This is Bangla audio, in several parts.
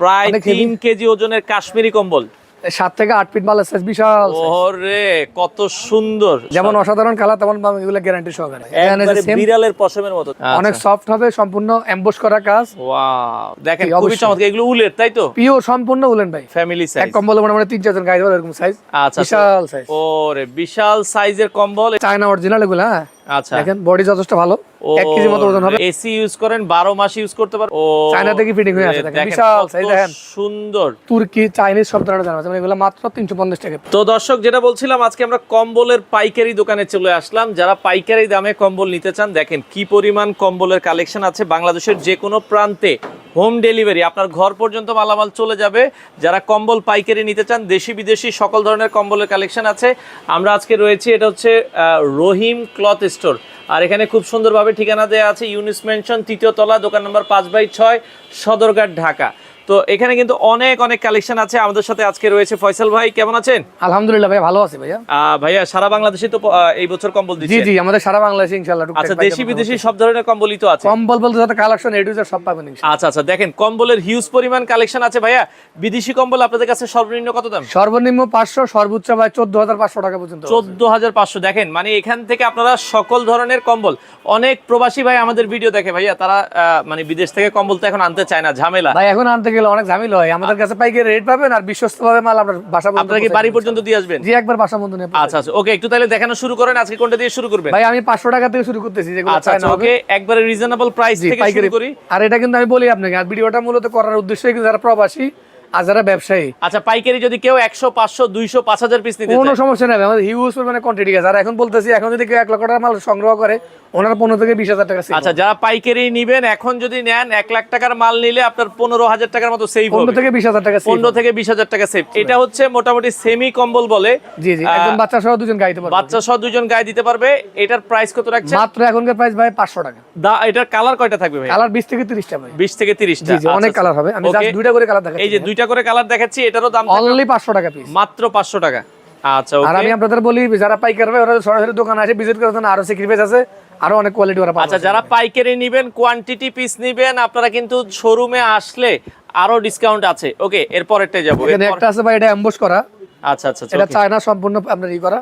প্রায়। তিন কেজি ওজনের কাশ্মীরি কম্বল। সাত থেকে আট ফিট মাল সাইজ বিশাল। ওরে কত সুন্দর। যেমন অসাধারণ কালার তেমন এগুলো গ্যারান্টি সহকারে। বিড়ালের পশমের মতো। অনেক সফট হবে সম্পূর্ণ এমবোস করা কাজ। ওয়াও দেখেন খুবই চমৎকার এগুলো উলের তাই তো? পিওর সম্পূর্ণ উলেন ভাই। ফ্যামিলি এক সাইজ কম্বলে মোটামুটি তিন চারজন গায়ে এরকম সাইজ আচ্ছা বিশাল সাইজ ওরে বিশাল সাইজের কম্বল। চায়না অরিজিনাল এগুলো হ্যাঁ। আচ্ছা দেখেন বডি যথেষ্ট ভালো। এক কেজি মতো ওজন হবে। এসি ইউজ করেন 12 মাস ইউজ করতে পারেন ও চায়না থেকে ফিটিং হয়ে আসে, দেখেন, বিশাল সাইজ দেখেন। সুন্দর। তুর্কি চাইনিজ সব ধরনের জানা আছে। এগুলো মাত্র তিনশো পঞ্চাশ টাকা। তো দর্শক যেটা বলছিলাম আজকে আমরা কম্বলের পাইকারি দোকানে চলে আসলাম। যারা পাইকারি দামে কম্বল নিতে চান দেখেন কি পরিমাণ কম্বলের কালেকশন আছে। বাংলাদেশের যে কোনো প্রান্তে হোম ডেলিভারি, আপনার ঘর পর্যন্ত মালামাল চলে যাবে। যারা কম্বল পাইকারি নিতে চান, দেশি বিদেশি সকল ধরনের কম্বলের কালেকশন আছে। আমরা আজকে রয়েছি, এটা হচ্ছে রহিম ক্লথ স্টোর। আর এখানে খুব সুন্দরভাবে ঠিকানা দেওয়া আছে, ইউনিস মেনশন তৃতীয় তলা, দোকান নম্বর পাঁচ বাই ছয়, সদরঘাট, ঢাকা। তো এখানে কিন্তু অনেক অনেক কালেকশন আছে। আমাদের সাথে আজকে রয়েছে ফয়সাল ভাই। কেমন আছেন? আলহামদুলিল্লাহ ভাই ভালো আছে ভাইয়া। ভাইয়া সারা বাংলাদেশে তো এই বছর কম্বল জি দিচ্ছে জি আমাদের সারা বাংলাদেশে ইনশাল্লাহ টুকটাক আচ্ছা দেশি বিদেশি সব ধরনের কম্বলই তো আছে। কম্বল বলতে যত কালেকশন এ টু জেড সব পাবেন ইনশাল্লাহ। আচ্ছা আচ্ছা দেখেন কম্বলের হিউজ পরিমাণ কালেকশন আছে ভাইয়া। বিদেশি কম্বল আপনাদের কাছে সর্বনিম্ন কত দাম? সর্বনিম্ন পাঁচশো সর্বোচ্চ ভাই চোদ্দ হাজার পাঁচশো টাকা পর্যন্ত চোদ্দ হাজার পাঁচশো দেখেন মানে এখান থেকে আপনারা সকল ধরনের কম্বল। অনেক প্রবাসী ভাই আমাদের ভিডিও দেখে ভাইয়া তারা আহ, মানে বিদেশ থেকে কম্বল তো এখন আনতে চায় না ঝামেলা। ভাই এখন আনতে গেলে অনেক ঝামেলা হয়। আমাদের কাছে পাইকারি রেট পাবেন আর মাল আপনার বাসা পর্যন্ত আপনারা কি বাড়ি পর্যন্ত দিয়ে আসবেন? জি একবার বাসা পর্যন্ত নিয়ে আচ্ছা আচ্ছা। ওকে একটু তাহলে দেখানো শুরু করেন আজকে কোনটা দিয়ে শুরু করবেন? ভাই আমি পাঁচশো টাকা থেকে শুরু করতেছি যেগুলো আচ্ছা আচ্ছা ওকে একবারে রিজনেবল প্রাইস থেকে শুরু করি। আর এটা কিন্তু আমি বলি আপনাকে আর ভিডিওটা মূলত করার উদ্দেশ্যই কিন্তু যারা প্রবাসী আর যারা ব্যবসায়ী আচ্ছা পাইকারি যদি কেউ একশো পাঁচশো দুইশো পাঁচ হাজার পিস নিতে কোনো সমস্যা নেই আমাদের হিউজ পরিমাণে কোয়ান্টিটি আছে। আর এখন বলতেছি এখন যদি কেউ এক লক্ষ টাকার মাল সংগ্রহ করে ওনার পনেরো থেকে বিশ হাজার টাকা আচ্ছা যারা পাইকারি নিবেন এখন যদি নেন এক লাখ টাকার মাল নিলে আপনার পনেরো হাজার টাকার মতো সেভ পনেরো থেকে বিশ হাজার টাকা পনেরো থেকে বিশ হাজার টাকা সেভ এটা হচ্ছে মোটামুটি সেমি কম্বল বলে। জি জি বাচ্চা সহ দুজন গাইতে পারবে। বাচ্চা সহ দুজন গায়ে দিতে পারবে। এটার প্রাইস কত রাখছে মাত্র এখনকার প্রাইস ভাই পাঁচশো টাকা। দা এটার কালার কয়টা থাকবে ভাই কালার বিশ থেকে তিরিশটা ভাই। বিশ থেকে তিরিশটা। অনেক কালার হবে। আমি দুইটা করে কালার দেখাচ্ছি এই যে দুইটা করে কালার দেখাচ্ছি এটারও দাম অনলি পাঁচশো টাকা পিস মাত্র পাঁচশো টাকা। আচ্ছা আর আমি আপনাদের বলি যারা পাইকার হবে ওরা সরাসরি দোকানে আসে ভিজিট করে জন্য আরও স্যাক্রিফাইস আছে আরও অনেক কোয়ালিটি ওরা আচ্ছা যারা পাইকারি নিবেন কোয়ান্টিটি পিস নিবেন আপনারা কিন্তু শোরুমে আসলে আরও ডিসকাউন্ট আছে। ওকে এরপরেরটা যাব এখানে একটা আছে ভাই এটা এমবস করা। আচ্ছা আচ্ছা আচ্ছা, এটা। চায়না সম্পূর্ণ আপনার ই করা।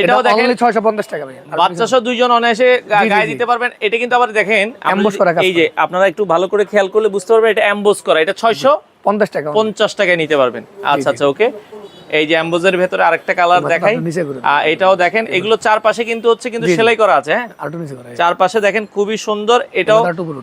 এটাও দেখেন। অনলি 650 টাকা ভাই বাচ্চা সহ দুইজন অনায়াসে গায়ে দিতে পারবেন। এটা কিন্তু আবার দেখেন আমরা করা এই যে আপনারা একটু ভালো করে খেয়াল করলে বুঝতে পারবেন এটা অ্যাম্বোস করা। এটা ছয়শো 50 টাকা। পঞ্চাশ টাকায় নিতে পারবেন। আচ্ছা আচ্ছা ওকে। এই যে অ্যাম্বোজের ভেতরে আরেকটা কালার দেখাই। এটাও দেখেন এগুলো চারপাশে কিন্তু হচ্ছে কিন্তু। সেলাই করা আছে হ্যাঁ? চারপাশে দেখেন খুবই সুন্দর এটাও।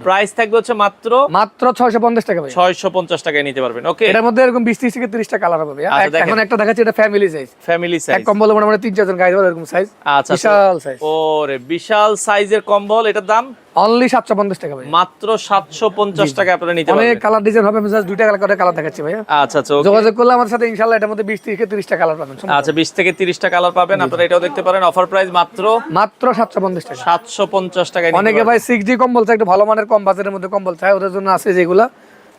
প্রাইস থাকবে হচ্ছে মাত্র মাত্র 650 টাকা ভাই। ছয়শো পঞ্চাশ টাকায় নিতে পারবেন ওকে এটার মধ্যে এরকম 20 30 থেকে 30 টা কালার হবে ভাই আচ্ছা, এক-। এখন একটা দেখাচ্ছি এটা ফ্যামিলি সাইজ ফ্যামিলি এক সাইজ কম্বল মোটামুটি তিন চারজন গায়ে দেবে এরকম সাইজ আচ্ছা বিশাল সাইজ ওরে বিশাল সাইজের কম্বল এটার দাম? অনলি 750 টাকা ভাই মাত্র সাতশো পঞ্চাশ টাকা আপনারা নিতে অনেক কালার ডিজাইন হবে আমি জাস্ট দুইটা কালার করে কালার দেখাচ্ছি ভাই আচ্ছা আচ্ছা যোগাযোগ করলে আমার সাথে ইনশাআল্লাহ এটার মধ্যে 20 থেকে 30 টা কালার পাবেন আচ্ছা বিশ থেকে তিরিশটা কালার পাবেন। আপনারা এটাও দেখতে পারেন। অফার প্রাইস মাত্র মাত্র 750 টাকা। সাতশো পঞ্চাশ টাকায় অনেকে ভাই সিক্স জি কম্বল চাই একটু ভালো মানের কম বাজারের মধ্যে কম্বল চাই ওদের জন্য আছে যেগুলা।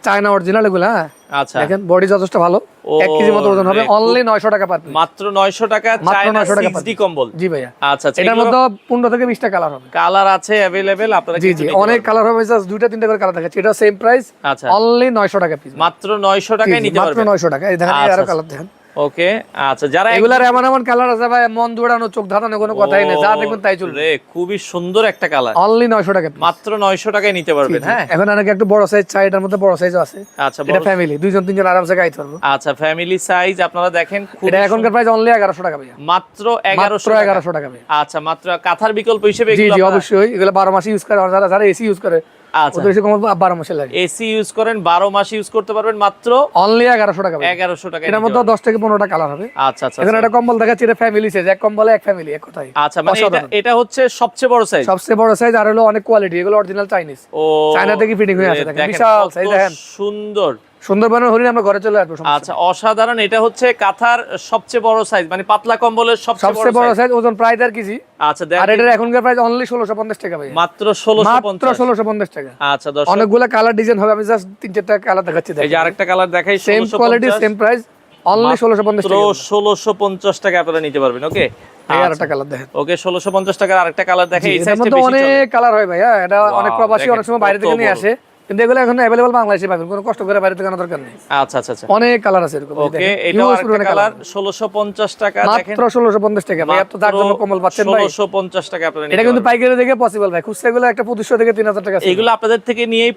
চায়না অরিজিনাল এগুলো হ্যাঁ? আচ্ছা। দেখেন বডি যথেষ্ট ভালো। ও, এক কেজি মতো ওজন হবে অনলি নয়শো টাকা পার মাত্র নয়শো টাকা মাত্র চায়না 900 টাকা সিক্স ডি কম্বল। জি ভাইয়া। আচ্ছা আচ্ছা এটার মধ্যে পনেরো থেকে বিশটা কালার হবে। কালার আছে অ্যাভেলেবেল আপনারা জি জি অনেক কালার হবে জাস্ট দুইটা তিনটা করে কালার থাকে এটা সেম প্রাইস। আচ্ছা। অনলি নয়শো টাকা পিস মাত্র নয়শো টাকায় নিতে মাত্র পারবেন। নয়শো টাকা। এই দেখেন আচ্ছা, আরও আচ্ছা। কালার দেখেন। ওকে আচ্ছা যারা এগুলার এমন এমন কালার আছে ভাই মন দৌড়ানো চোখ ধাঁধানো কোনো কথাই নেই যা দেখবেন তাই চলবে। খুবই সুন্দর একটা কালার অনলি নয়শো টাকা মাত্র নয়শো টাকায় নিতে পারবেন হ্যাঁ? এখন অনেকে একটু বড় সাইজ চাই এটার মধ্যে বড় সাইজও আছে। আচ্ছা এটা ফ্যামিলি দুইজন তিনজন আরামসে গাইতে পারব আচ্ছা ফ্যামিলি সাইজ আপনারা দেখেন এটা এখনকার প্রাইস অনলি এগারোশো টাকা ভাইয়া। মাত্র এগারোশো মাত্র এগারোশো টাকা ভাইয়া। আচ্ছা মাত্র কাঁথার বিকল্প হিসেবে জি জি অবশ্যই। এগুলো বারো মাস ইউজ করে যারা যারা এসি ইউজ করে ওদের এসে মাসে লাগে। এসি ইউজ করেন বারো মাস ইউজ করতে পারবেন মাত্র অনলি এগারোশো টাকা ভাইয়া। এগারোশো টাকা এর মধ্যে দশ থেকে পনেরোটা কালার হবে। আচ্ছা আচ্ছা এখানে একটা কম্বল দেখাচ্ছি এটা ফ্যামিলি সাইজ এক কম্বলে এক ফ্যামিলি এক কথাই আচ্ছা মানে এটা এটা হচ্ছে সবচেয়ে বড় সাইজ সবচেয়ে বড় সাইজ আর হলো অনেক কোয়ালিটি এগুলো অরিজিনাল চাইনিজ ও চায়না থেকে ফিটিং হয়ে আছে দেখেন দেখেন বিশাল সাইজ দেখেন। সুন্দর। সুন্দরবনের হরিণ আমরা ঘরে চলে আসব আচ্ছা অসাধারণ। এটা হচ্ছে কাঁথার সবচেয়ে বড় সাইজ মানে পাতলা কম্বলের সবচেয়ে বড় সাইজ ওজন প্রায় দেড় কেজি। আচ্ছা আর এটার এখনকার প্রাইস অনলি ষোলোশো পঞ্চাশ টাকা ভাই মাত্র ষোলোশো মাত্র ষোলোশো পঞ্চাশ টাকা। আচ্ছা অনেকগুলো কালার ডিজাইন হবে আমি জাস্ট তিন চারটা কালার দেখাচ্ছি এই যে আরেকটা কালার দেখাই same quality same price only ষোলোশো পঞ্চাশ টাকা। ষোলোশো পঞ্চাশ টাকা আপনারা নিতে পারবেন ওকে আরেকটা কালার দেখেন। ওকে ষোলোশো পঞ্চাশ টাকার আরেকটা কালার দেখে এই সাইজটা। অনেক কালার হয় ভাইয়া এটা অনেক প্রবাসী অনেক সময় বাইরে থেকে নিয়ে আসে। কিন্তু এগুলো এখন বাংলাদেশে পাবেন কোনো কষ্ট করে বাইরে থেকে আনার দরকার নেই। আচ্ছা আচ্ছা আচ্ছা। অনেক কালার আছে এরকম ওকে আরেকটা কালার ষোলোশো পঞ্চাশ টাকা দেখেন। মাত্র ষোলোশো পঞ্চাশ টাকা ভাই এত জমা কম্বল পাচ্ছেন ভাই। ষোলোশো পঞ্চাশ টাকা আপনারা এটা কিন্তু পাইকারি থেকে পসিবল ভাই। খুচরা এগুলো একটা পঁচিশশো থেকে তিন হাজার টাকা আছে। এগুলো আপনাদের থেকে নিয়েই।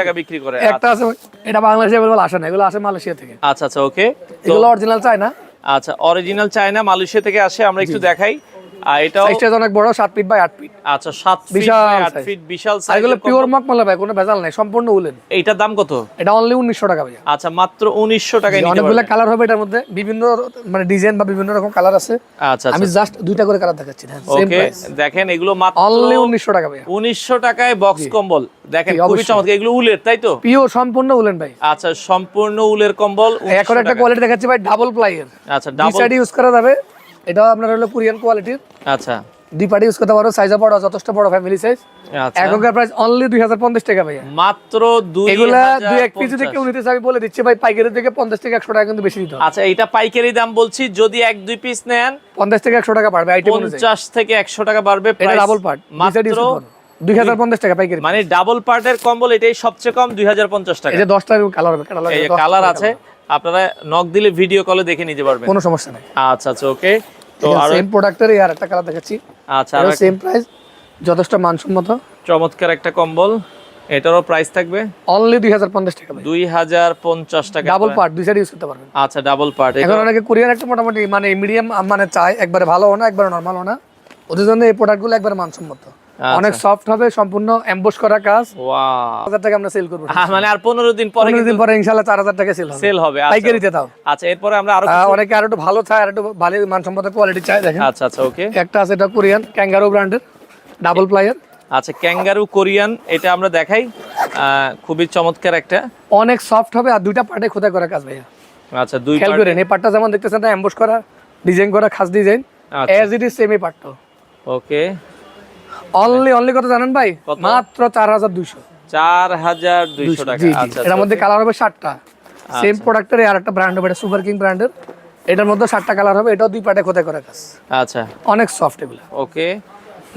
টাকা বিক্রি করে। একটা আছে এটা বাংলাদেশে অ্যাভেলেবল আসে না এগুলো আসে মালয়েশিয়া থেকে। আচ্ছা আচ্ছা ওকে। এগুলো অরিজিনাল চায় না আচ্ছা অরিজিনাল চায়না মালয়েশিয়া থেকে আসে আমরা একটু দেখাই। আর এটাও সাইজটা অনেক বড় সাত ফিট বাই আট ফিট আচ্ছা ফিট বিশাল বাই আট size। ফিট বিশাল আর এগুলো পিওর মকমলে ভাই কোনো ভেজাল নাই সম্পূর্ণ উলেন দাম কত? এটা অনলি উনিশশো টাকা ভাই আচ্ছা মাত্র উনিশশো টাকায় নিতে অনেকগুলো কালার হবে এটার মধ্যে বিভিন্ন মানে ডিজাইন বা বিভিন্ন রকম কালার আছে। আচ্ছা আমি জাস্ট দুইটা করে কালার দেখাচ্ছি হ্যাঁ ওকে দেখেন এগুলো মাত্র অনলি উনিশশো টাকা ভাই উনিশশো টাকায় বক্স কম্বল। দেখেন খুবই চমৎকার এগুলো উলের তাই তো? পিওর সম্পূর্ণ উলেন ভাই। আচ্ছা সম্পূর্ণ উলের কম্বল এখন একটা কোয়ালিটি দেখাচ্ছি ভাই ডাবল প্লাইয়ের আচ্ছা ডাবল সাইড ইউজ করা যাবে। এটাও আপনার হলো কোরিয়ান কোয়ালিটির আচ্ছা। দুই পার্টি ইউজ করতে পারো সাইজও বড় যথেষ্ট বড় ফ্যামিলি সাইজ আচ্ছা। এখনকার প্রাইস অনলি দুই হাজার পঞ্চাশ টাকা ভাই মাত্র এগুলা দুই এক পিস যদি কেউ নিতে চাই বলে দিচ্ছি ভাই পাইকারি থেকে পঞ্চাশ থেকে একশো টাকা কিন্তু বেশি দিতে আচ্ছা এইটা পাইকারি দাম বলছি যদি এক দুই পিস নেন পঞ্চাশ থেকে একশো টাকা পারবে আইটেম পঞ্চাশ থেকে একশো টাকা বাড়বে এটা ডাবল পার্ট মাত্র দুই হাজার পঞ্চাশ টাকা পাইকারি মানে ডাবল পার্টের কম্বল এটাই সবচেয়ে কম দুই হাজার পঞ্চাশ টাকা। যে দশটা কালার হবে কালার কালার আছে। আপনারা নক দিলে ভিডিও কলে দেখে নিতে পারবেন। কোনো সমস্যা নাই। আচ্ছা আচ্ছা ওকে তো আর সেম প্রোডাক্টের আর একটা কালার দেখাচ্ছি। আচ্ছা আর সেম প্রাইস যথেষ্ট মানসম্মত। চমৎকার একটা কম্বল। এটারও প্রাইস থাকবে? অনলি দুই হাজার পঞ্চাশ টাকা ভাই। দুই হাজার পঞ্চাশ টাকা ডাবল পার্ট দুই সাইড ইউজ করতে পারবেন। আচ্ছা ডাবল পার্ট এখন অনেকে কোরিয়ান একটা মোটামুটি মানে মিডিয়াম মানে চায় একবারে ভালো না একবারে নর্মাল না। ওদের জন্য এই প্রোডাক্টগুলো একবারে মানসম্মত। অনেক সফট হবে সম্পূর্ণ এমবোস করা কাজ। হাজার টাকা আমরা সেল করব। মানে আর পনেরো দিন পরে দিন পরে ইনশাল্লাহ চার হাজার টাকা সেল হবে। সেল হবে আচ্ছা। পাইকারিতে তাও আচ্ছা এরপরে আমরা আরও অনেকে আর একটু ভালো চায় আর একটু ভালো মানসম্মত কোয়ালিটি চায় দেখেন। আচ্ছা আচ্ছা ওকে একটা আছে এটা কোরিয়ান ক্যাঙ্গারো ব্র্যান্ডের ডাবল প্লাইয়ার আচ্ছা ক্যাঙ্গারু কোরিয়ান এটা আমরা দেখাই। খুবই চমৎকার একটা। অনেক সফট হবে আর দুইটা পার্টে খোদাই করা কাজ ভাইয়া। আচ্ছা দুই খেয়াল করেন এই পার্টটা যেমন দেখতেছেন না এমবোস করা ডিজাইন করা খাস ডিজাইন আচ্ছা। এজ ইট ইজ সেম এই পার্টটা ওকে অনলি অনলি কত জানেন ভাই? মাত্র চার হাজার দুইশো। চার হাজার দুইশো টাকা। আচ্ছা এটার মধ্যে কালার হবে ষাটটা সেম প্রোডাক্টের আর একটা ব্র্যান্ড হবে এটা সুপার কিং ব্র্যান্ডের এটার মধ্যে ষাটটা কালার হবে এটাও দুই পার্টে খোদাই করা কাজ। আচ্ছা। অনেক সফট এগুলো। ওকে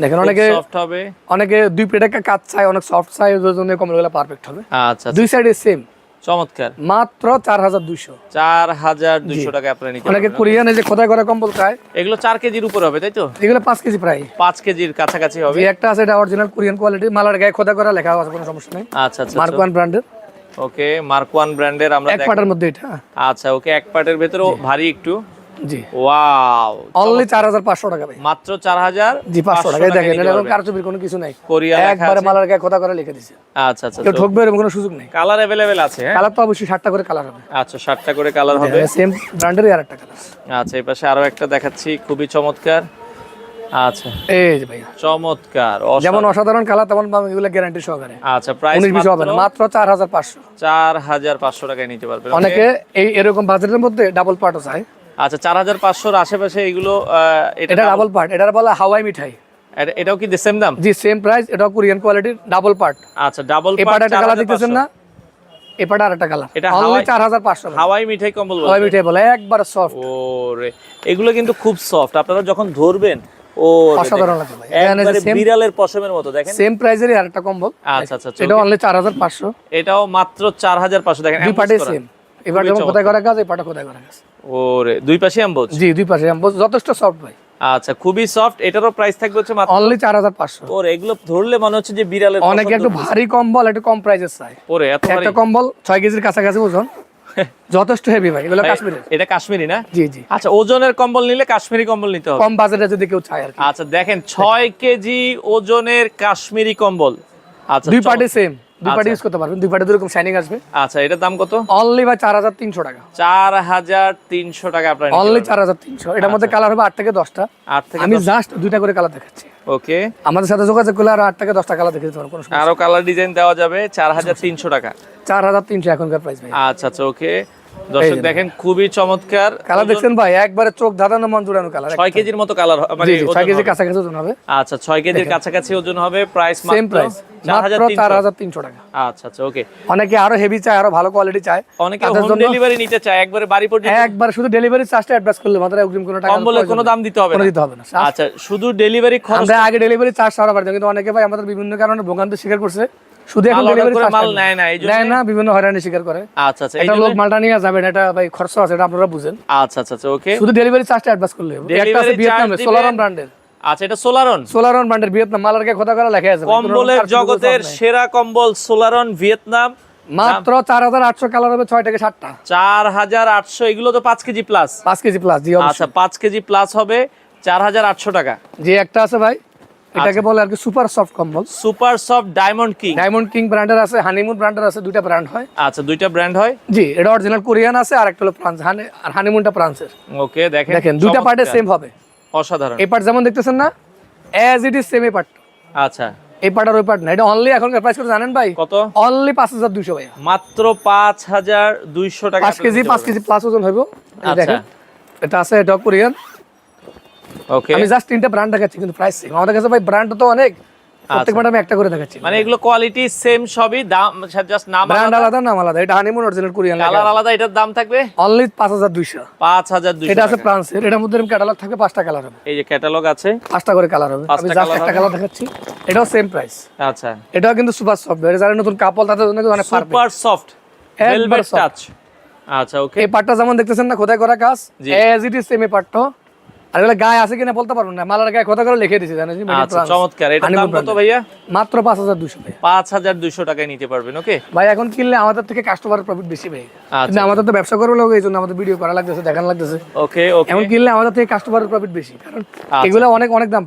দেখেন অনেকে সফট হবে। অনেকে দুই পেটে কাজ চায় অনেক সফট চায় ওদের জন্য কমলগুলো পারফেক্ট হবে। আচ্ছা দুই সাইডে সেম চমৎকার। মাত্র চার হাজার দুইশো। চার হাজার দুইশো টাকা আপনারা নিতে অনেকে কোরিয়ানে যে খোদাই করা কম্বল খায় এগুলো চার কেজির উপর হবে তাই তো? এগুলো পাঁচ কেজি প্রায়। পাঁচ কেজির কাছাকাছি হবে। একটা আছে এটা অরিজিনাল কোরিয়ান কোয়ালিটি মালার গায়ে খোদা করা লেখা আছে কোনো সমস্যা নেই। আচ্ছা আচ্ছা মার্কওয়ান ব্র্যান্ডের ওকে মার্ক ওয়ান ব্র্যান্ডের আমরা এক পার্টের মধ্যে এটা। আচ্ছা ওকে এক পার্টের ভেতরে ভারী একটু। জি। ওয়াও অনলি টাকা ভাই। মাত্র চার হাজার জি পাঁচশো টাকায় দেখেন নিতে কারচুপির কোনো কিছু নাই। কোরিয়া একবারে মালার গায়ে খোদা করে লিখে দিছে। আচ্ছা আচ্ছা কেউ ঠকবে এরকম কোনো সুযোগ নেই। কালার অ্যাভেলেবেল আছে হ্যাঁ? কালার তো অবশ্যই ষাটটা করে কালার হবে। আচ্ছা ষাটটা করে কালার হবে। সেম ব্র্যান্ডের আর কালার আচ্ছা এই পাশে আরও একটা দেখাচ্ছি খুবই চমৎকার। আচ্ছা। এই যে ভাই চমৎকার যেমন অসাধারণ কালার তেমন এগুলো গ্যারান্টি সহকারে। আচ্ছা প্রাইস হবে মাত্র টাকায় নিতে পারবেন অনেকে এই এরকম বাজেটের মধ্যে ডাবল পার্টও চায়। আচ্ছা চার হাজার পাঁচশোর আশেপাশে এগুলো এটা ডাবল পার্ট এটার বলা হাওয়াই মিঠাই। এটাও কি সেম দাম? জি সেম প্রাইস এটাও কোরিয়ান কোয়ালিটির ডাবল পার্ট আচ্ছা ডাবল পার্ট একটা কালার দেখতেছেন না? এই আর একটা কালার এটা হাওয়াই- চার হাজার পাঁচশো হাওয়াই মিঠাই কম্বল হাওয়াই মিঠাই বলে একবার সফট ওরে এগুলো কিন্তু খুব সফট আপনারা যখন ধরবেন ও অসাধারণ লাগে ভাই। এখানে সেম বিড়ালের পশমের মতো দেখেন। সেম প্রাইসেরই আর কম্বল আচ্ছা আচ্ছা আচ্ছা, এটা অনলি পাঁচশো। এটাও মাত্র দেখেন দুই। সেম এবার যেমন কোথায় করা কাজ এই পার্টে কোথায় করা কাজ ওরে দুই পাশে অ্যাম্বোজ জি দুই পাশে এমবোস যথেষ্ট সফট ভাই। আচ্ছা খুবই সফট এটারও প্রাইস থাকবে হচ্ছে মাত্র অনলি চার হাজার পাঁচশো। ওরে এগুলো ধরলে মনে হচ্ছে যে বিড়ালের অনেকে একটু ভারী কম্বল একটু কম প্রাইসের চাই ওরে এত ভারী? একটা কম্বল ছয় কেজির কাছাকাছি ওজন। যথেষ্ট হেভি ভাই এগুলো কাশ্মীরের। এটা কাশ্মীরি না? জি জি। আচ্ছা ওজনের কম্বল নিলে কাশ্মীরি কম্বল নিতে হবে। কম বাজেটে যদি কেউ চায় আর কি। আচ্ছা দেখেন ছয় কেজি ওজনের কাশ্মীরি কম্বল। আচ্ছা দুই পার্টি সেম দুই পার্টি ইউজ করতে পারবেন। দুই পার্টি দুরকম শাইনিং আসবে। আচ্ছা এটার দাম কত? অনলি ভাই চার হাজার তিনশো টাকা। চার হাজার তিনশো টাকা আপনার অনলি চার হাজার তিনশো। এটার মধ্যে কালার হবে আট থেকে দশটা। আট থেকে আমি জাস্ট দুইটা করে কালার দেখাচ্ছি। ওকে আমাদের সাথে যোগাযোগ করলে আর থেকে কালার দেখে দিতে পারব কোনো আরও কালার ডিজাইন দেওয়া যাবে চার হাজার তিনশো টাকা। চার হাজার তিনশো এখনকার প্রাইস ভাই। আচ্ছা আচ্ছা ওকে দর্শক দেখেন খুবই চমৎকার। কালার দেখছেন ভাই? একবারে চোখ ধাঁধানো মন জুড়ানো কালার ছয় কেজির মতো কালার মানে জি জি ছয় ওজন কেজি হবে। কাছাকাছি ওজন হবে। আচ্ছা ছয় কেজির কাছাকাছি ওজন হবে প্রাইস সেম প্রাইস মাত্র তিনশো। হাজার তিনশো টাকা। আচ্ছা আচ্ছা ওকে অনেকে আরও হেভি চায় আরও ভালো কোয়ালিটি চায়। অনেকে হোম ডেলিভারি নিতে চায় একবারে বাড়ি পর্যন্ত একবার শুধু ডেলিভারি চার্জটা অ্যাডভান্স করলে মাত্র অগ্রিম কোনো টাকা কম্বলের কোনো দাম দিতে হবে না। দিতে হবে না। আচ্ছা শুধু ডেলিভারি খরচ আমরা আগে ডেলিভারি চার্জ সারা পারতাম কিন্তু অনেকে ভাই আমাদের বিভিন্ন কারণে ভোগান্তি স্বীকার করছে। শুধু এখন ডেলিভারি মাল নেয় না, এই জন্যে? নেয় না বিভিন্ন হয়রানি স্বীকার করে। আচ্ছা আচ্ছা এটা লোক মালটা নিয়ে যাবেন এটা ভাই খরচ আছে এটা আপনারা বুঝেন। আচ্ছা আচ্ছা আচ্ছা ওকে। শুধু ডেলিভারি চার্জটা অ্যাডভান্স করলে একটা আছে ভিয়েতনামে ব্র্যান্ডের আচ্ছা এটা সোলারন সোলারন ব্র্যান্ডের ভিয়েতনাম মালার গায়ে কথা করা লেখা আছে কম্বলের জগতের। সেরা কম্বল সোলারন ভিয়েতনাম মাত্র চার হাজার আটশো কালার হবে ছয় থেকে সাতটা। চার হাজার আটশো এগুলো তো পাঁচ কেজি প্লাস পাঁচ কেজি প্লাস জি আচ্ছা পাঁচ কেজি প্লাস হবে চার হাজার আটশো টাকা। যে একটা আছে ভাই। এটাকে আচ্ছা। বলে আর কি সুপার সফট কম্বল। Super soft diamond king. Diamond king ব্র্যান্ডের আছে হানিমুন ব্র্যান্ডের আছে দুইটা ব্র্যান্ড হয়। আচ্ছা দুইটা ব্র্যান্ড হয়? জি এটা অরিজিনাল কোরিয়ান আছে আর একটা হলো ফ্রান্স। হানি- আর হানিমুনটা ফ্রান্সের। ওকে দেখেন দেখেন দুইটা পার্টে। সেম হবে। অসাধারণ। এই পার্ট যেমন দেখতেছেন না অ্যাজ ইট ইজ সেম এই পার্ট। আচ্ছা। এই পার্ট আর ওই পার্ট না এটা অনলি এখনকার প্রাইস করে জানেন ভাই? কত? অনলি পাঁচ হাজার দুইশো ভাই মাত্র পাঁচ হাজার দুইশো টাকা পাঁচ কেজি পাঁচ কেজি প্লাস ওজন হইব। আচ্ছা। দেখেন এটা আছে এটা কোরিয়ান। ওকে আমি জাস্ট তিনটা ব্র্যান্ড দেখাচ্ছি কিন্তু প্রাইস সেম আমাদের কাছে ভাই ব্র্যান্ড তো অনেক। প্রত্যেক আচ্ছা। আমি একটা করে দেখাচ্ছি। মানে এগুলো কোয়ালিটি সেম সবই দাম জাস্ট নাম ব্র্যান্ড আলাদা? নাম আলাদা। এটা হানিমুন অরিজিনাল কোরিয়ান কালার আলাদা এটার দাম থাকবে? অনলি পাঁচ হাজার দুইশো। পাঁচ হাজার দুইশো এটা আছে ফ্রান্সের এটার মধ্যে ক্যাটালগ থাকে পাঁচটা কালার হবে। এই যে ক্যাটালগ আছে? পাঁচটা করে কালার হবে। আমি জাস্ট একটা কালার দেখাচ্ছি। এটাও সেম প্রাইস আচ্ছা। এটাও কিন্তু সুপার সফট এটা যারা নতুন কাপল তাদের জন্য অনেক perfect super soft velvet touch আচ্ছা ওকে এই পার্টটা যেমন দেখতেছেন না খোদাই করা কাজ। এজ ইট ইজ সেম এই পার্টটা আর এগুলো গায়ে আছে কিনা বলতে পারব না। মালার গায়ে খোদা করে লিখে জানেন আচ্ছা চমৎকার। দাম কত ভাইয়া? মাত্র টাকায় নিতে পারবেন ওকে ভাই এখন কিনলে আমাদের থেকে কাস্টমার প্রফিট বেশি ভাই আচ্ছা। কিন্তু আমাদের তো ব্যবসা করব লোক এই আমাদের ভিডিও করা লাগতেছে দেখানো লাগতেছে। ওকে ওকে এমন কিনলে আমাদের থেকে কাস্টমারের প্রফিট বেশি কারণ আচ্ছা। এগুলো অনেক অনেক দাম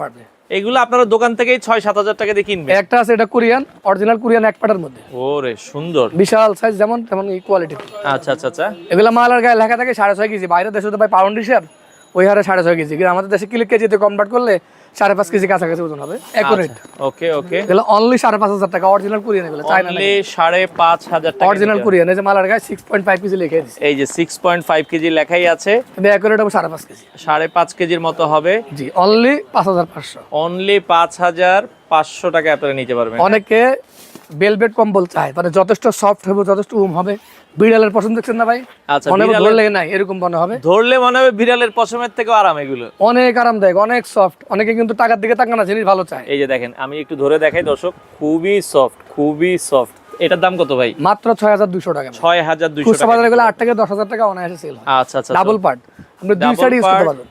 এগুলো আপনারা দোকান থেকেই ছয় সাত হাজার টাকা দিয়ে কিনবেন। একটা আছে এটা কোরিয়ান অরিজিনাল কোরিয়ান এক পাটার মধ্যে। ওরে সুন্দর। বিশাল সাইজ যেমন তেমন এই কোয়ালিটি আচ্ছা আচ্ছা আচ্ছা। এগুলো মালার গায়ে লেখা থাকে সাড়ে ছয় কেজি বাইরের দেশে তো ভাই পাউন্ড হিসাব। ওই হারে সাড়ে ছয় কেজি। কিন্তু আমাদের দেশে কিলো কেজিতে কনভার্ট করলে সাড়ে পাঁচ কেজি কাছাকাছি ওজন হবে। Accurate okay okay. এগুলো অনলি সাড়ে পাঁচ হাজার টাকা অরিজিনাল কোরিয়ান এগুলো চাইনা অনলি সাড়ে পাঁচ হাজার টাকা অরিজিনাল। কোরিয়ান এই যে মালার গায়ে সিক্স পয়েন্ট ফাইভ কেজি লিখে এই যে সিক্স পয়েন্ট ফাইভ কেজি লেখাই আছে। কিন্তু অ্যাকুরেট হবে সাড়ে পাঁচ কেজি। সাড়ে পাঁচ কেজির মতো হবে। জি অনলি পাঁচ হাজার পাঁচশো। অনলি পাঁচ হাজার পাঁচশো টাকা আপনারা নিতে পারবেন। অনেকে বেলভেট কম্বল চায় মানে যথেষ্ট সফট হবে যথেষ্ট উম হবে। বিড়ালের পছন্দ দেখছেন না ভাই? আচ্ছা, মনে ধরলে নাই এরকম মনে হবে। ধরলে মনে হবে বিড়ালের পশমের থেকেও আরাম এগুলো। অনেক আরামদায়ক অনেক সফট অনেকে কিন্তু টাকার দিকে তাকানো জিনিস ভালো চায়। এই যে দেখেন আমি একটু ধরে দেখাই দর্শক খুবই সফট খুবই সফট এটার দাম কত ভাই? মাত্র ছয় হাজার দুশো টাকা। ছয় হাজার খুচরা টাকা। আট থেকে দশ হাজার টাকা অনায়াসে সেল আচ্ছা আচ্ছা ডাবল পার্ট আপনি দুই সাইড ইউজ করতে। পারবেন।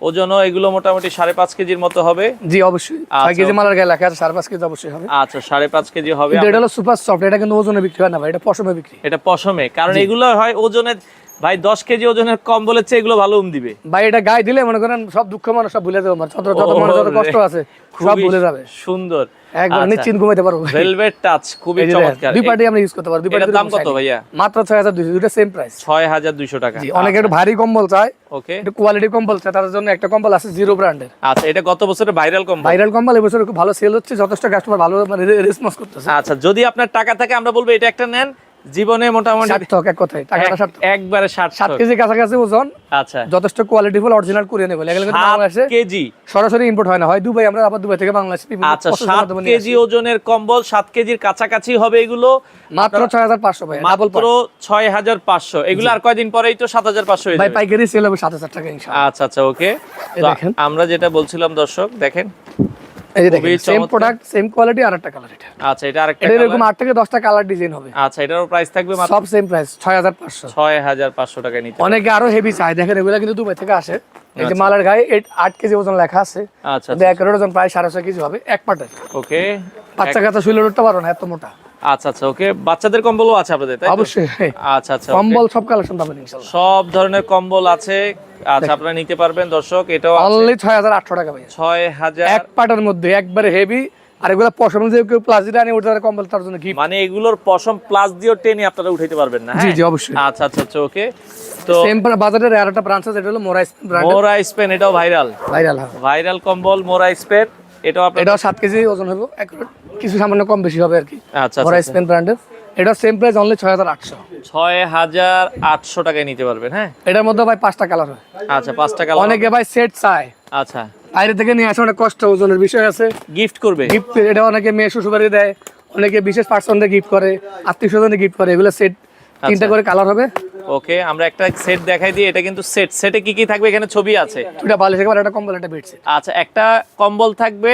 ওজনও এগুলো মোটামুটি সাড়ে পাঁচ কেজির মতো হবে। জি অবশ্যই। আচ্ছা। ছয় কেজি মালার গায়ে লেখা আছে সাড়ে পাঁচ কেজি অবশ্যই হবে। আচ্ছা সাড়ে পাঁচ কেজি হবে। এটা হলো সুপার সফট এটা কিন্তু ওজনে বিক্রি হয় না ভাই এটা পশমে বিক্রি। এটা পশমে কারণ এগুলো হয় ওজনে ভাই দশ কেজি ওজনের কম বলেছে এগুলো ভালো উম দিবে। ভাই এটা গায়ে দিলে মনে করেন সব দুঃখ মানুষ সব ভুলে যাবে যত যত মনে যত কষ্ট আছে সব ভুলে যাবে। সুন্দর। একবার আচ্ছা। নিশ্চিন্ত ঘুমাইতে পারব ভেলভেট টাচ খুবই চমৎকার। দুই পার্টি আমরা ইউজ করতে পারব দুই পার্টি দাম কত ভাইয়া? মাত্র ছয় হাজার দুইশো দুটো সেম প্রাইস ছয় হাজার দুইশো টাকা। জি অনেকে একটু ভারী কম্বল চায় ওকে একটু কোয়ালিটি কম্বল চায় তাদের জন্য একটা কম্বল আছে জিরো ব্র্যান্ডের আচ্ছা এটা গত বছরের ভাইরাল কম ভাইরাল কম্বল এবছর খুব ভালো সেল হচ্ছে যথেষ্ট কাস্টমার ভালো মানে রেসপন্স করতেছে। আচ্ছা যদি আপনার টাকা থাকে আমরা বলব এটা একটা নেন। জীবনে মোটামুটি সার্থক এক কথায়। টাকাটা সার্থক। একবারে ষাট সাত কেজি কাছাকাছি ওজন আচ্ছা। যথেষ্ট কোয়ালিটিফুল অরিজিনাল কোরিয়ান এগুলো। এগুলো বাংলাদেশে কেজি। সরাসরি ইম্পোর্ট হয় না। হয় দুবাই আমরা আবার দুবাই থেকে বাংলাদেশে আচ্ছা সাত কেজি ওজনের কম্বল সাত কেজির কাছাকাছি হবে এগুলো? মাত্র ছয় হাজার পাঁচশো ভাই ডাবল মাত্র ছয় হাজার পাঁচশো। এগুলো আর কয়দিন পরেই তো সাত হাজার পাঁচশো ভাই পাইকারি সেল হবে সাত হাজার টাকা আচ্ছা আচ্ছা ওকে। দেখেন। আমরা যেটা বলছিলাম দর্শক দেখেন। এই যে দেখেন সেম প্রোডাক্ট সেম কোয়ালিটি আর একটা কালার এটা। আচ্ছা এটা আরেকটা এটা এরকম colour। থেকে দশটা কালার ডিজাইন হবে। আচ্ছা এটারও প্রাইস থাকবে মাত্র সব সেম প্রাইস ছয় হাজার পাঁচশো। ছয় হাজার পাঁচশো টাকায় নিতে অনেকে আরও হেভি চাই দেখেন এগুলা কিন্তু দুবাই থেকে আসে। এই যে আচ্ছা। মালার গায়ে eight- আট কেজি ওজন লেখা আছে। আচ্ছা কিন্তু এক ওজন প্রায় সাড়ে ছয় কেজি হবে এক পাটের। ওকে বাচ্চা কাচ্চা শুলে উঠতে পারো না এত মোটা। আচ্ছা আচ্ছা ওকে। বাচ্চাদের কম্বলও আছে আপনাদের তাই অবশ্যই আচ্ছা আচ্ছা কম্বল সব কালেকশন পাবেন সব ধরনের কম্বল আছে। আচ্ছা আপনারা নিতে পারবেন দর্শক এটাও আছে। অনলি ছয় হাজার আটশো টাকা ভাই ছয় হাজার এক পাটের মধ্যে একবারে হেভি আর এগুলো পশম যে কেউ প্লাস্টিক আনি উঠতে পারে কম্বল তার জন্য গিফট মানে এগুলোর পশম প্লাস দিয়েও টেনে আপনারা উঠাইতে পারবেন না জি হ্যাঁ? জি অবশ্যই। আচ্ছা আচ্ছা আচ্ছা ওকে। তো সেম বাজারের আর একটা ব্রাঞ্চ আছে এটা হলো মোরাইস ব্র্যান্ড মোরা স্পেন এটাও ভাইরাল ভাইরাল ভাইরাল কম্বল মোরা স্পেন এটাও এটাও সাত কেজি ওজন হবে কিছু সামান্য কম বেশি হবে আর কি। আচ্ছা স্পেন ব্র্যান্ডের এটা সেম প্রাইস অনলি ছয় হাজার আটশো। ছয় হাজার আটশো টাকায় নিতে পারবেন হ্যাঁ? এটার মধ্যে ভাই পাঁচটা কালার হয়। আচ্ছা পাঁচ টাকা অনেকে ভাই সেট চায়। আচ্ছা। বাইরে থেকে নিয়ে আসে অনেক কষ্ট ওজনের বিষয় আছে। গিফট করবে? গিফট এটা অনেকে মেয়ে শ্বশুরবাড়ি দেয়। অনেকে বিশেষ পার্সনদের গিফট করে আত্মীয় স্বজনদের গিফট করে এগুলো সেট তিনটা আচ্ছা। করে কালার হবে। ওকে আমরা একটা সেট দেখাই দিই এটা কিন্তু সেট সেটে কি কি থাকবে? এখানে ছবি আছে। দুটা বালিশ একেবারে একটা কম্বল একটা বেড সেট আচ্ছা একটা কম্বল থাকবে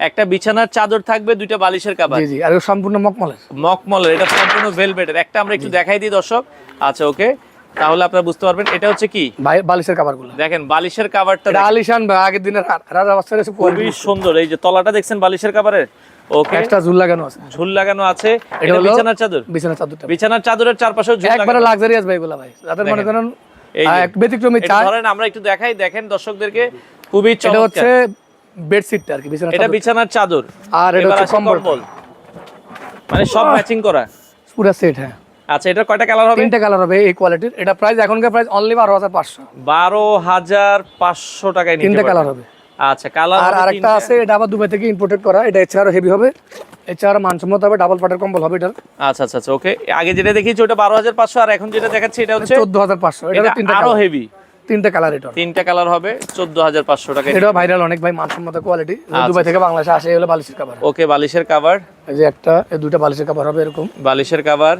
একটা বিছানার চাদর থাকবে দুইটা বালিশের কাবার জি জি আর সম্পূর্ণ মকমলের। মকমলের এটা সম্পূর্ণ ভেলভেটের একটা আমরা একটু দেখাই দিই দর্শক। আচ্ছা ওকে তাহলে আপনারা বুঝতে পারবেন এটা হচ্ছে কি? বালিশের কাভারগুলো দেখেন বালিশের কাভারটা আলিশান আগের দিনের রাজা খুবই সুন্দর এই যে তলাটা দেখছেন বালিশের কাভারের ওকে। ঝুল লাগানো আছে। ঝুল লাগানো আছে। এটা বিছানার চাদর। বিছানা চাদরটা। বিছানার চাদরের চারপাশেও ঝুল একবারে লাক্সারিয়াস ভাই এগুলো ভাই। মনে করেন ব্যতিক্রমী চায় ধরেন আমরা একটু দেখাই। দেখেন দর্শকদেরকে খুবই এটা হচ্ছে বেডশিটটা আর কি বিছানা এটা বিছানার চাদর। আর এটা হচ্ছে কম্বল। মানে সব ম্যাচিং করা। পুরো সেট হ্যাঁ। আচ্ছা এটা কয়টা কালার হবে? তিনটা কালার হবে এই কোয়ালিটির এটা প্রাইস এখনকার প্রাইস অনলি বারো হাজার পাঁচশো। বারো হাজার পাঁচশো টাকায় তিনটা কালার হবে। আচ্ছা কালার আর আরেকটা আছে এটা আবার দুবাই থেকে ইম্পোর্টেড করা এটা এছাড়া হেভি হবে। এছাড়া মানসম্মত হবে ডাবল পাটের কম্বল হবে এটা আচ্ছা আচ্ছা আচ্ছা ওকে আগে যেটা দেখিয়েছি ওটা বারো হাজার পাঁচশো আর এখন যেটা দেখাচ্ছি এটা হচ্ছে চোদ্দ হাজার পাঁচশো এটা আরও হেভি তিনটা কালার এটা তিনটা কালার হবে চোদ্দ হাজার পাঁচশো টাকা এটা। ভাইরাল অনেক ভাই মানসম্মত কোয়ালিটি আচ্ছা, দুবাই থেকে বাংলাদেশে আসে এগুলো বালিশের কাভার ওকে বালিশের কাভার এই যে একটা এই দুইটা বালিশের কাভার হবে এরকম। বালিশের কাভার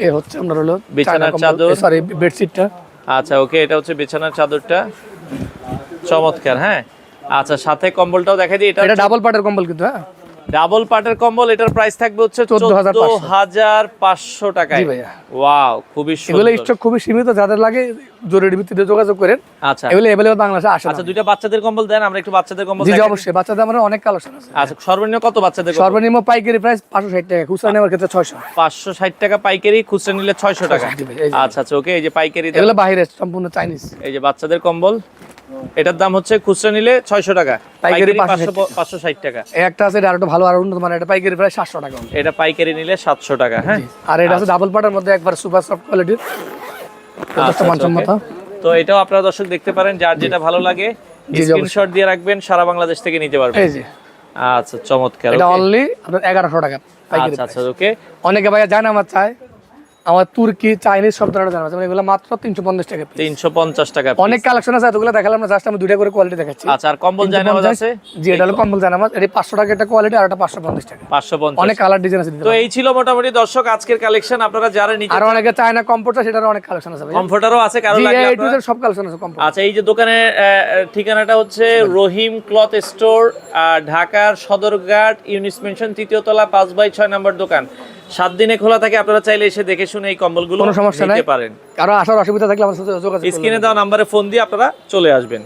এ হচ্ছে আপনার হলো বিছানার চাদর। সরি বেডশিটটা আচ্ছা ওকে এটা হচ্ছে বিছানার চাদরটা। চমৎকার হ্যাঁ? আচ্ছা সাথে কম্বলটাও দেখা দিই এটা ডাবল পাটের কম্বল কিন্তু হ্যাঁ? ডাবল পাটের কম্বল এটার প্রাইস থাকবে হচ্ছে 14,500 হাজার পাঁচশো। টাকায়। জি ভাইয়া। ওয়াও খুবই এগুলো স্টক খুবই সীমিত যাদের লাগে জরুরি ভিত্তিতে যোগাযোগ করেন আচ্ছা। এগুলো এভেলেবল বাংলাদেশে আসে আচ্ছা দুইটা বাচ্চাদের কম্বল দেন আমরা একটু বাচ্চাদের কম্বল জি। অবশ্যই বাচ্চাদের আমরা অনেক কালেকশন আছে। আচ্ছা সর্বনিম্ন কত বাচ্চাদের সর্বনিম্ন পাইকারি প্রাইস পাঁচশো ষাট টাকা খুচরা নেওয়ার ক্ষেত্রে ছয়শো। পাঁচশো ষাট টাকা পাইকারি খুচরা নিলে ছয়শো টাকা। আচ্ছা আচ্ছা ওকে এই যে পাইকারি। এগুলো বাইরে সম্পূর্ণ চাইনিজ এই যে বাচ্চাদের কম্বল। এটার দাম হচ্ছে খুচরা নিলে ছয়শো টাকা পাইকারি পাইকারি 560 পাঁচশো ষাট টাকা। একটা আছে আরেকটা ভালো আর উন্নত মানে এটা পাইকারি প্রাইস সাতশো টাকা। এটা পাইকারি নিলে সাতশো টাকা হ্যাঁ? আর এটা আছে ডাবল পাটার মধ্যে একবার সুপার সফট কোয়ালিটির আচ্ছা, তো এটাও আপনারা দর্শক দেখতে পারেন যার যেটা ভালো লাগে স্ক্রিনশট দিয়ে রাখবেন সারা বাংলাদেশ থেকে নিতে পারবেন। এই যে আচ্ছা চমৎকার এটা অনলি আপনার এগারোশো টাকা আচ্ছা আচ্ছা ওকে অনেকে ভাইয়া জানে আমার চায় আমার তুর্কি চাইনিজ সব ধরনের জানা আছে। মানে এগুলো মাত্র তিনশো পঞ্চাশ টাকা piece। তিনশো পঞ্চাশ টাকা অনেক কালেকশন আছে এতগুলো দেখালাম না জাস্ট আমি দুইটা করে কোয়ালিটি দেখাচ্ছি। আচ্ছা আর কম্বল জায়নামাজ আছে? জি এটা হলো কম্বল এটা পাঁচশো টাকা একটা কোয়ালিটি আর টাকা। পাঁচশো পঞ্চাশ। অনেক কালার ডিজাইন আছে তো এই ছিল মোটামুটি দর্শক আজকের কালেকশন আপনারা যারা নিতে আর অনেকে চায় না কম্পিউটার সেটারও অনেক কালেকশন আছে আছে কারও জি লাগলে এই টু আপনারা- সব কালেকশন আছে কম্পিউটার আচ্ছা এই যে দোকানের ঠিকানাটা হচ্ছে রহিম ক্লথ স্টোর ঢাকার সদরঘাট ইউনিস মেনশন তৃতীয় তলা পাঁচ বাই ছয় নম্বর দোকান। সাত দিনে খোলা থাকে আপনারা চাইলে এসে দেখে শুনে এই কম্বলগুলো কোনো সমস্যা নিতে নাই। পারেন। কারও আসার অসুবিধা থাকলে আমাদের সাথে যোগাযোগ করুন স্ক্রিনে দেওয়া নম্বরে ফোন দিয়ে আপনারা চলে আসবেন।